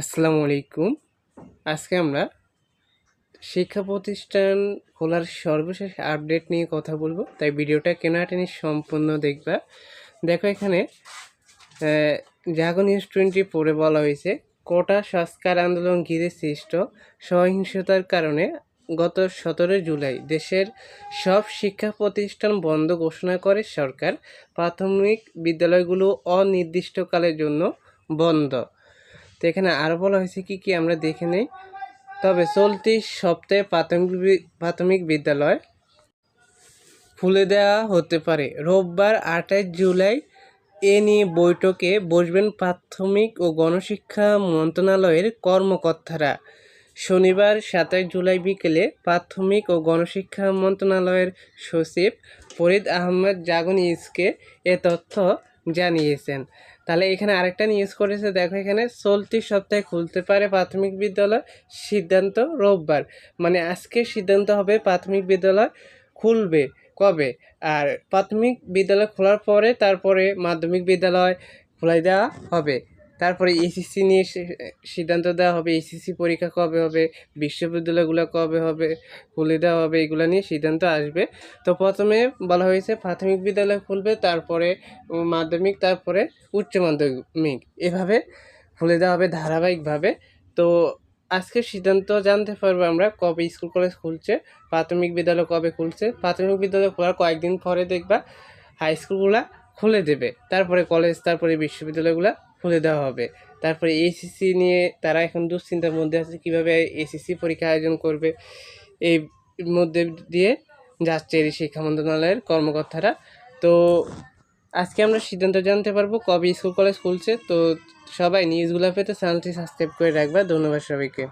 আসসালামু আলাইকুম। আজকে আমরা শিক্ষা প্রতিষ্ঠান খোলার সর্বশেষ আপডেট নিয়ে কথা বলব। তাই ভিডিওটা কেনাটেনি সম্পূর্ণ দেখবা। দেখো এখানে জাগো নিউজ টোয়েন্টি পড়ে বলা হয়েছে, কোটা সংস্কার আন্দোলন ঘিরে সৃষ্ট সহিংসতার কারণে গত সতেরো জুলাই দেশের সব শিক্ষা প্রতিষ্ঠান বন্ধ ঘোষণা করে সরকার। প্রাথমিক বিদ্যালয়গুলো অনির্দিষ্টকালের জন্য বন্ধ। এখানে আরও বলা হয়েছে কি কি আমরা দেখে নেই। তবে চলতি সপ্তাহে প্রাথমিক প্রাথমিক বিদ্যালয় খুলে দেওয়া হতে পারে। রোববার আঠাশ জুলাই এ নিয়ে বৈঠকে বসবেন প্রাথমিক ও গণশিক্ষা মন্ত্রণালয়ের কর্মকর্তারা। শনিবার সাতাশ জুলাই বিকেলে প্রাথমিক ও গণশিক্ষা মন্ত্রণালয়ের সচিব ফরিদ আহমেদ জাগন ইসকে এ তথ্য জানিয়েছেন। তাহলে এখানে আরেকটা নিউজ করেছে, দেখো এখানে চলতি সপ্তাহে খুলতে পারে প্রাথমিক বিদ্যালয় সিদ্ধান্ত রোববার। মানে আজকে সিদ্ধান্ত হবে প্রাথমিক বিদ্যালয় খুলবে কবে? আর প্রাথমিক বিদ্যালয় খোলার পরে তারপরে মাধ্যমিক বিদ্যালয় খোলাই দেওয়া হবে। তারপরে এসিসি নিয়ে সিদ্ধান্ত দেওয়া হবে এসিসি পরীক্ষা কবে হবে, বিশ্ববিদ্যালয়গুলো কবে হবে, খুলে দেওয়া হবে, এগুলো নিয়ে সিদ্ধান্ত আসবে। তো প্রথমে বলা হয়েছে প্রাথমিক বিদ্যালয় খুলবে, তারপরে মাধ্যমিক, তারপরে উচ্চ মাধ্যমিক। এভাবে খুলে দেওয়া হবে ধারাবাহিকভাবে। তো আজকে সিদ্ধান্ত জানতে পারব আমরা কবে স্কুল কলেজ খুলছে, প্রাথমিক বিদ্যালয় কবে খুলছে। প্রাথমিক বিদ্যালয় খোলার কয়েকদিন পরে দেখবা হাই স্কুলগুলা খুলে দেবে। তারপরে কলেজ, তারপরে বিশ্ববিদ্যালয়গুলো খুলে দেওয়া হবে। তারপরে এসিসি নিয়ে তারা এখন দুশ্চিন্তার মধ্যে আছে, কীভাবে এসিসি পরীক্ষা আয়োজন করবে। এই মধ্যে দিয়ে যাচ্ছে শিক্ষা মন্ত্রণালয়ের কর্মকর্তারা। তো আজকে আমরা সিদ্ধান্ত জানতে পারব কবে স্কুল, কলেজ খুলছে। তো সবাই নিউজগুলো পেতে চ্যানেলটি সাবস্ক্রাইব করে রাখবা। ধন্যবাদ সবাইকে।